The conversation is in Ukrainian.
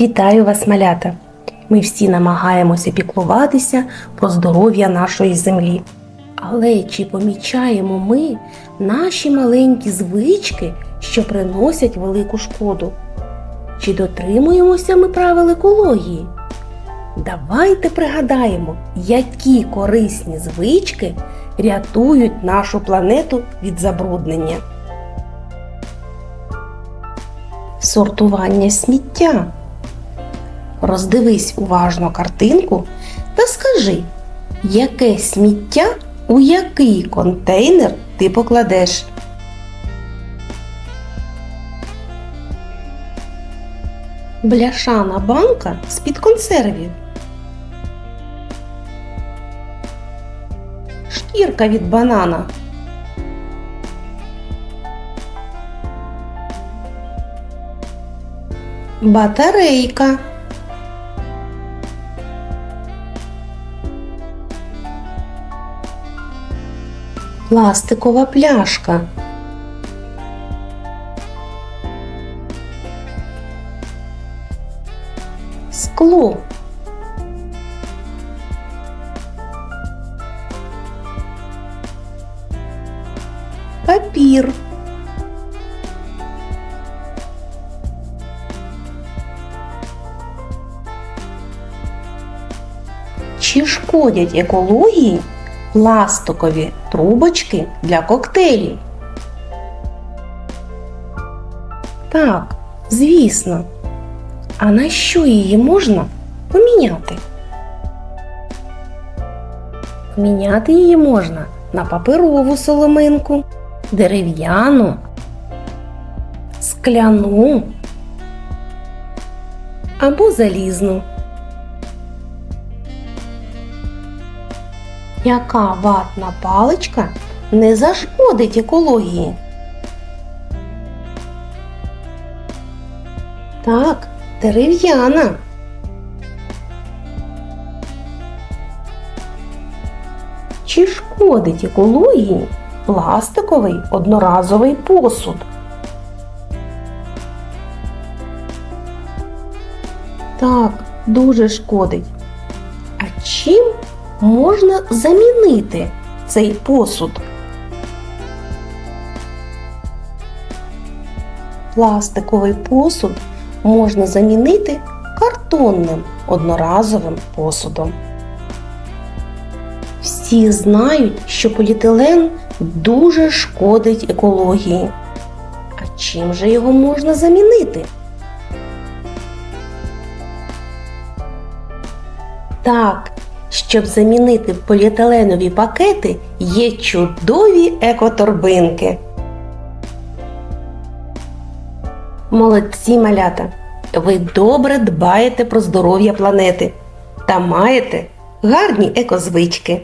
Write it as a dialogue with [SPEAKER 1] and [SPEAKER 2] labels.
[SPEAKER 1] Вітаю вас, малята! Ми всі намагаємося піклуватися про здоров'я нашої землі. Але чи помічаємо ми наші маленькі звички, що приносять велику шкоду? Чи дотримуємося ми правил екології? Давайте пригадаємо, які корисні звички рятують нашу планету від забруднення. Сортування сміття. Роздивись уважно картинку та скажи, яке сміття у який контейнер ти покладеш. Бляшана банка з-під консервів. Шкірка від банана. Батарейка. Пластикова пляшка. Скло. Папір. Чи шкодять екології пластикові трубочки для коктейлів? Так, звісно. А на що її можна поміняти? Поміняти її можна на паперову соломинку, дерев'яну, скляну або залізну. Яка ватна паличка не зашкодить екології? Так, дерев'яна. Чи шкодить екології пластиковий одноразовий посуд? Так, дуже шкодить. А чим можна замінити цей посуд? Пластиковий посуд можна замінити картонним одноразовим посудом. Всі знають, що поліетилен дуже шкодить екології. А чим же його можна замінити? Так, щоб замінити поліетиленові пакети, є чудові екоторбинки. Молодці малята! Ви добре дбаєте про здоров'я планети та маєте гарні екозвички.